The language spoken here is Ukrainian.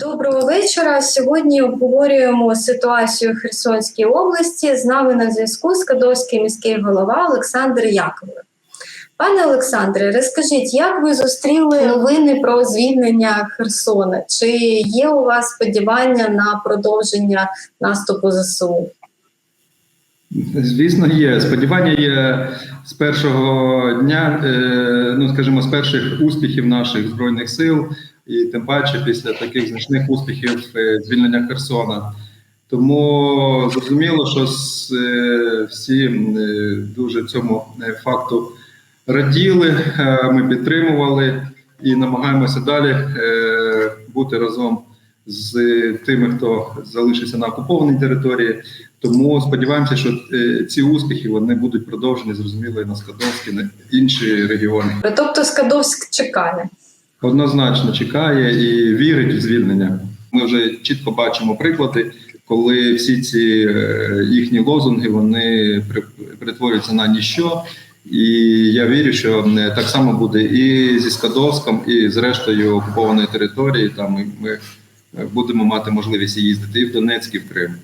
Доброго вечора. Сьогодні обговорюємо ситуацію в Херсонській області. З нами на зв'язку Скадовський міський голова Олександр Яковлев. Пане Олександре, розкажіть, як ви зустріли новини про звільнення Херсона? Чи є у вас сподівання на продовження наступу ЗСУ? Звісно, є. Сподівання є з першого дня, е, ну скажімо, з перших успіхів наших збройних сил, і тим паче після таких значних успіхів е, звільнення Херсона. Тому зрозуміло, що е, всі е, дуже цьому факту раділи, ми підтримували і намагаємося далі бути разом з тими, хто залишився на окупованій території. Тому сподіваємося, що ці успіхи вони будуть продовжені, зрозуміло, і на Скадовській, на інші регіони. Тобто Скадовськ чекає. Однозначно чекає і вірить в звільнення. Ми вже чітко бачимо приклади, коли всі ці е, їхні лозунги вони перетворюються на ніщо. І я вірю, що е, так само буде і зі Скадовськом, і з рештою окупованої території. Там ми, ми е, будемо мати можливість їздити і в Донецьк, і в Крим.